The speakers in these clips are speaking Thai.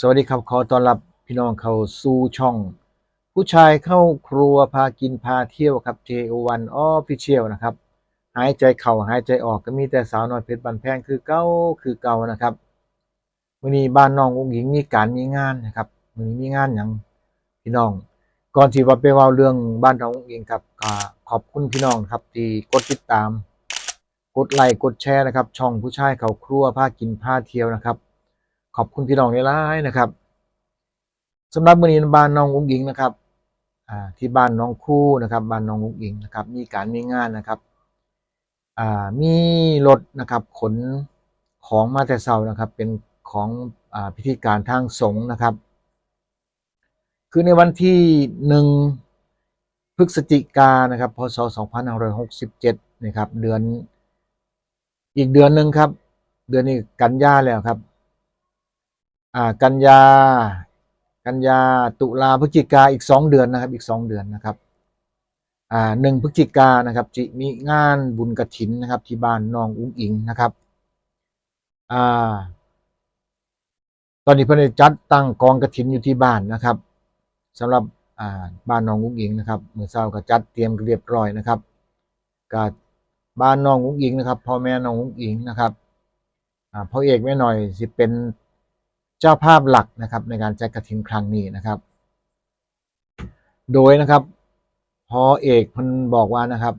สวัสดีครับขอต้อนรับพี่น้องเข้าสู่ช่อง ผู้ชายเข้าครัวพากินพาเที่ยวครับ JO1 Official นะครับ หายใจเข้าหายใจออกก็มีแต่สาวน้อยเพชรบันแพงคือเก้าคือเก่านะครับวันนี้บ้านน้ององหญิงมีการมีงานนะครับวันนี้มีงานอย่างพี่น้อง ก่อนที่ว่าไปว่าเรื่องบ้านน้ององหญิงครับขอบคุณพี่น้องครับที่กดติดตาม กดไลค์กดแชร์นะครับ ช่องผู้ชายเข้าครัวพากินพาเที่ยวนะครับ ขอบคุณพี่น้องหลายๆนะครับสำหรับมื้อนี้บ้านน้องอุ้งอิงนะครับที่บ้านน้องคู่นะครับ บ้านน้องอุ้งอิงนะครับ มีการมีงานนะครับมีรถนะครับ ขนของมาแต่เช้านะครับ เป็นของอพิธีการทางสงฆ์นะครับ คือในวันที่หนึ่งพฤศจิกานะครับ พศ 2567 นะครับ เดือนอีกเดือนหนึ่งครับ เดือนนี้กันยาแล้วครับ กันยา กันยา ตุลาพฤศจิกาอีกสองเดือนนะครับ อีกสองเดือนนะครับหนึ่งพฤศจิกานะครับจิมีงานบุญกระถินนะครับ ที่บ้านน้องอุ้งอิงนะครับอ่าตอนนี้เพิ่นจัดตั้งกองกระถินอยู่ที่บ้านนะครับสำหรับอ่าบ้านน้องอุ้งอิงนะครับเมื่อเช้าก็จัดเตรียมเรียบร้อยนะครับก็บ้านน้องอุ้งอิงนะครับพ่อแม่น้องอุ้งอิงนะครับอ่าพ่อเอกแม่หน่อยสิเป็น เจ้าภาพหลักนะครับในการจัดกระถินครั้งนี้นะครับ โดยนะครับพอเอกพิ่นบอกว่านะครับ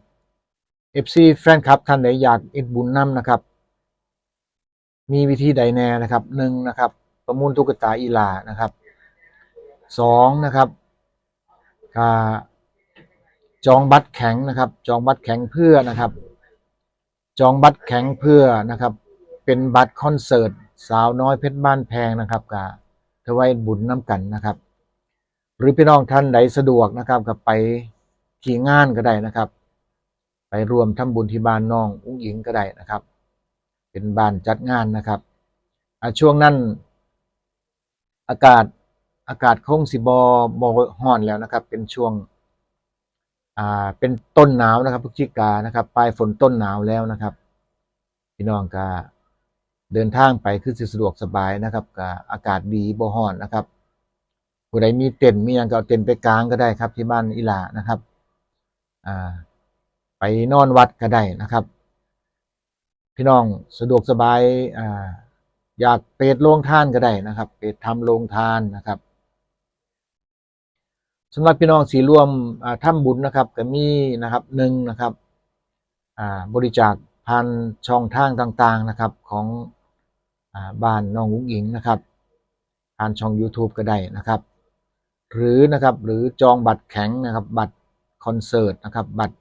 FC แฟนคลับท่านใดอยากเอ็ดบุญนำนะครับ มีวิธีใดแน่นะครับหนึ่งนะครับ ประมูลตุ๊กตาอีลานะครับสองนะครับกาจองบัตรแข็งนะครับ จองบัตรแข็งเพื่อนะครับ จองบัตรแข็งเพื่อนะครับ เป็นบัตรคอนเสิร์ต สาวน้อยเพชรบ้านแพงนะครับกับถวายบุญน้ำกันนะครับ หรือพี่น้องท่านใดสะดวกนะครับกับไปที่งานก็ได้นะครับ ไปรวมทำบุญที่บ้านน้องอุ้งอิงก็ได้นะครับ เป็นบ้านจัดงานนะครับอช่วงนั้นอากาศอากาศคงสิบอบอฮ้อนแล้วนะครับ เป็นช่วงอ่าเป็นต้นหนาวนะครับพฤศจิกานะครับ ปลายฝนต้นหนาวแล้วนะครับ พี่น้องก็ เดินทางไปคือสิสะดวกสบายนะครับก็อากาศดีบ่ฮ้อนนะครับผู้ใดมีเต็นท์มีหยังก็เอาเต็นท์ไปกลางก็ได้ครับ ที่บ้านอีหลานะครับอ่าไปนอนวัดก็ได้นะครับ พี่น้องสะดวกสบายอ่าอยากเปรตโรงทานก็ได้นะครับเปรตทำโรงทานนะครับสำหรับพี่น้องสีร่วมอ่าทำบุญนะครับก็มีนะครับหนึ่งนะครับบริจาคผ่านช่องทางต่างๆนะครับของ บ้านน้องอุ้งอิงนะครับผ่านช่อง YouTube ก็ได้นะครับ หรือนะครับหรือจองบัตรแข็งนะครับบัตรคอนเสิร์ตนะครับบัตร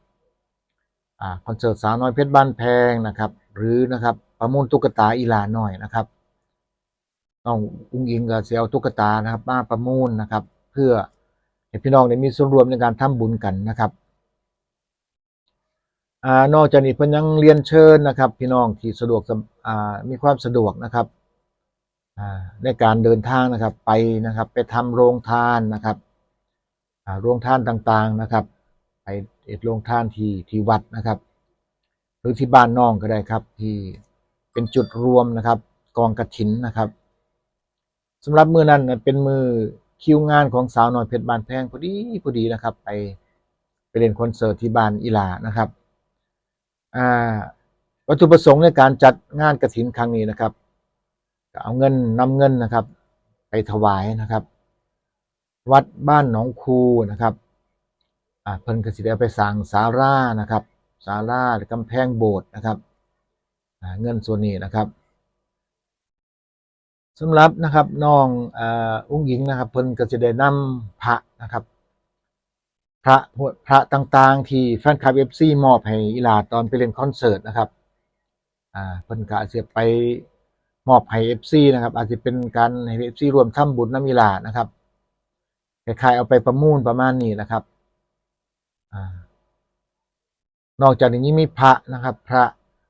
อคอนเสิร์ตสาวน้อยเพชรบ้านแพงนะครับ หรือนะครับประมูลตุ๊กตาอีลาหน่อยนะครับน้องอุ้งอิงก็จะเอาตุ๊กตานะครับมาประมูลนะครับ เพื่อให้พี่น้องได้มีส่วนร่วมในการทำบุญกันนะครับอนอกจากนี้เพิ่นยังเรียนเชิญนะครับ พี่น้องที่สะดวกส มีความสะดวกนะครับในการเดินทางนะครับไปนะครับไปทำโรงทานนะครับโรงทานต่างๆนะครับ ไปเอ็ดโรงทานที่ที่วัดนะครับ หรือที่บ้านน้องก็ได้ครับ ที่เป็นจุดรวมนะครับ กองกระถินนะครับสำหรับมือนั้นเป็นมือคิวงานของสาวน้อยเพชรบานแพงพอดีพอดีนะครับ ไปไปเล่นคอนเสิร์ตที่บ้านอีลานะครับอ่า วัตถุประสงค์ในการจัดงานกระถินครั้งนี้นะครับเอาเงินนำเงินนะครับ ไปถวายนะครับ วัดบ้านหนองคูนะครับอ่าเพิ่นก็สิได้เอาไปสร้างศาลานะครับศาลาหรือกำแพงโบสถ์นะครับเงินส่วนนี้นะครับสำหรับนะครับน้องอ,อุ้งหญิงนะครับ เพิ่นก็จะได้นำพระนะครับ พระพระต่างๆ ที่แฟนคลับเอฟซีมอบให้อีลาตอนไปเล่นคอนเสิร์ตนะครับ อ่าเพิ่นก็อาจจะไปมอบให้เอฟซีนะครับ อาจจะเป็นการให้เอฟซีรวมทำบุญน้ำอีลานะครับคล้ายๆเอาไปประมูลประมาณนี้นะครับอ่านอกจากนี้มีพระนะครับ พระ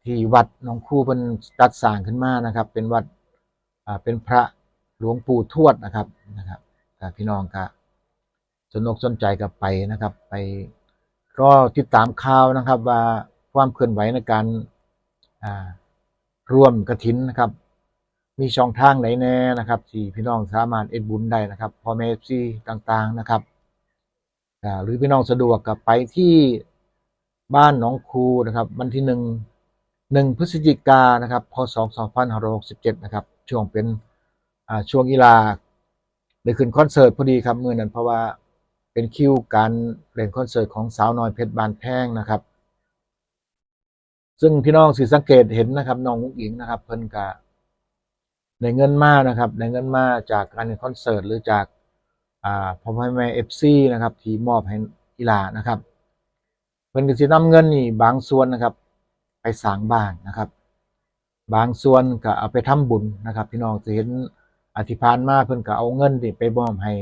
ที่วัดหนองคู่เพิ่นจัดสร้างขึ้นมานะครับ เป็นวัดอ่าเป็นพระหลวงปู่ทวดนะครับนะครับพี่น้องก็สนอกสนใจกับไปนะครับ ไปก็ติดตามข่าวนะครับ ว่าความเคลื่อนไหวในการ ร่วมกระถินนะครับ มีช่องทางไหนแน่นะครับที่พี่น้องสามารถเอ็ดบุญได้นะครับพ่อแม่ซีต่างๆนะครับหรือพี่น้องสะดวกกับไปที่บ้านหนองคูนะครับวันที่หนึ่งหนึ่งพฤศจิกานะครับพศ2567นะครับ ช่วงเป็นช่วงกีฬาได้ขึ้นคอนเสิร์ตพอดีครับเมื่อนั้นเพราะว่าเป็นคิวการเล่นคอนเสิร์ตของสาวน้อยเพชรบานแพงนะครับ ซึ่งพี่น้องสิสังเกตเห็นนะครับน้องมุกหญิงนะครับ เพิ่นกะได้เงินมานะครับได้เงินมาจากการคอนเสิร์ตหรือจากอ่าพ่อแม่เอฟซีนะครับ ที่มอบให้กีฬานะครับเพิ่นก็สินำเงินนี่บางส่วนนะครับ ไปสร้างบ้านนะครับ บางส่วนก็เอาไปทำบุญนะครับ พี่น้องจะเห็นอธิพานมาเพิ่นก็เอาเงินนี่ไปมอบให้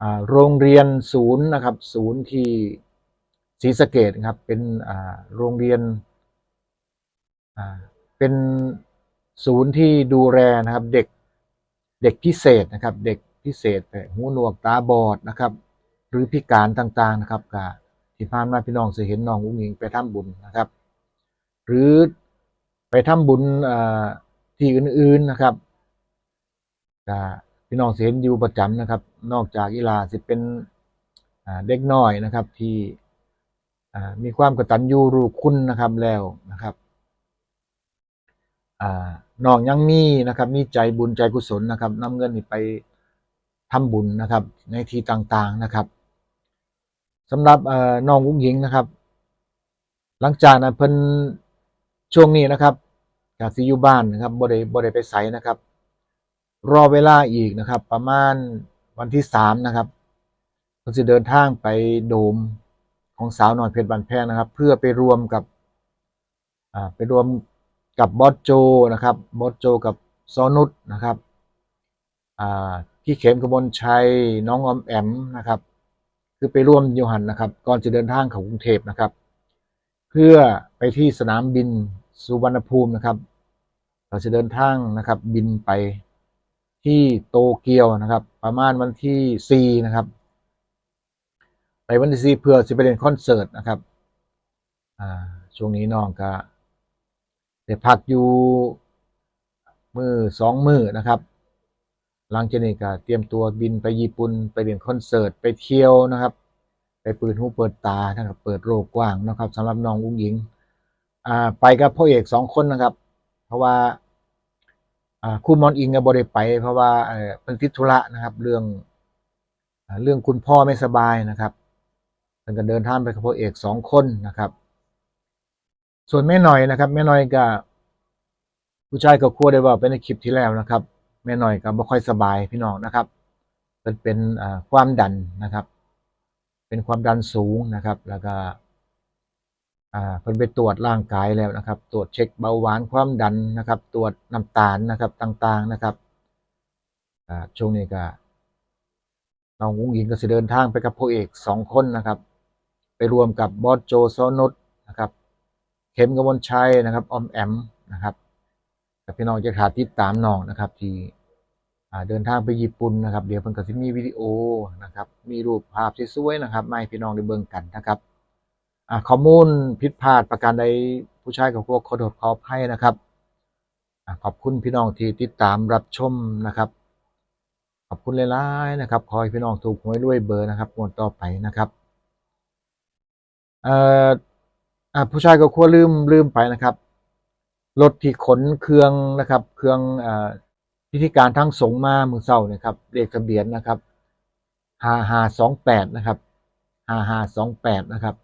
อ่าโรงเรียนศูนย์นะครับ ศูนย์ที่ ศรีสะเกดครับ เป็นโรงเรียนเป็นศูนย์ที่ดูแลนะครับเด็กเด็กพิเศษนะครับ เด็กพิเศษแบบหูหนวกตาบอดนะครับ หรือพิการต่างๆนะครับกที่ผ่านมาพี่น้องจะเห็นน้องอุ้งอิงไปทำบุญนะครับ หรือไปทำบุญที่อื่นๆนะครับก็พี่น้องเห็นอยู่ประจำนะครับ นอกจากอีลาสิเป็นเด็กน้อยนะครับที่ มีความกตัญญูรู้คุณนะครับแล้วนะครับอน้องยังมีนะครับ มีใจบุญใจกุศลนะครับนำเงินนี่ไปทำบุญนะครับ ในที่ต่างๆนะครับสำหรับน้องอุ้งหญิงนะครับ หลังจากนั้นเพิ่นช่วงนี้นะครับจากสิอยู่บ้านนะครับบ่ได้บ่ได้ไปไสนะครับ รอเวลาอีกนะครับ ประมาณวันที่สามนะครับเพิ่นสิเดินทางไปโดม ของสาวน้อยเพชรบันแพงนะครับ เพื่อไปรวมกับอ่าไปรวมกับบอสโจนะครับบอสโจกับซอนุชนะครับอ่าพี่เข็มกบลชัยน้องอมแอมนะครับ คือไปร่วมโยหันนะครับ ก่อนจะเดินทางเข้ากรุงเทพนะครับ เพื่อไปที่สนามบินสุวรรณภูมินะครับ เราจะเดินทางนะครับบินไปที่โตเกียวนะครับ ประมาณวันที่ 4 นะครับ ไปวันที่4เพื่อจะไปเล่นคอนเสิร์ตนะครับ อ่า ช่วงนี้น้องก็ได้พักอยู่มือสองมือนะครับ หลังจากนี้ก็เตรียมตัวบินไปญี่ปุ่นไปเรียนคอนเสิร์ตไปเที่ยวนะครับ ไปเปิดหูเปิดตานะครับ เปิดโลกกว้างนะครับสำหรับน้องอุ้งหญิง อ่า ไปกับพ่อเอกสองคนนะครับ เพราะว่าครูมอนอิงกับบได้ไป เพราะว่าเป็นติดธุระนะครับ เรื่องเรื่องคุณพ่อไม่สบายนะครับ เป็นก็เดินทางไปกับพ่อเอกสองคนนะครับ ส่วนแม่หน่อยนะครับ แม่หน่อยก็ผู้ชายก็ครัวได้ว่าไปในคลิปที่แล้วนะครับ แม่หน่อยก็บ่ค่อยสบายพี่น้องนะครับเป็นเป็นความดันนะครับ เป็นความดันสูงนะครับ แล้วก็อ่าเพิ่นไปตรวจร่างกายแล้วนะครับ ตรวจเช็คเบาหวานความดันนะครับ ตรวจน้ำตาลนะครับต่างๆนะครับอ่าช่วงนี้ก็น้องอุ้งอิงก็สิเดินทางไปกับพระเอกสองคนนะครับ ไปรวมกับบอสโจโซนุสนะครับ เข็มกมลชัยนะครับออมแอมนะครับกับพี่น้องจะขาดติดตามน้องนะครับ ที่เดินทางไปญี่ปุ่นนะครับ เดี๋ยวเพิ่นก็สิมีวิดีโอนะครับ มีรูปภาพสวยๆนะครับมาให้พี่น้องได้เบิ่งกันนะครับข้อมูลผิดพลาดประการใดผู้ชายกับพวกขอโทษขออภัยนะครับอขอบคุณพี่น้องที่ติดตามรับชมนะครับ ขอบคุณหลายๆนะครับ ขอให้พี่น้องถูกหวยด้วยเบอร์นะครับงวดต่อไปนะครับ เอ่ออ่าผู้ชายก็ควรลืมลืมไปนะครับรถที่ขนเครื่องนะครับ เครื่องอ่าพิธีการทั้งสงฆ์มามือเศร้านะครับเลขทะเบียนนะครับห้าห้าสองแปดนะครับห้าห้าสองแปดนะครับ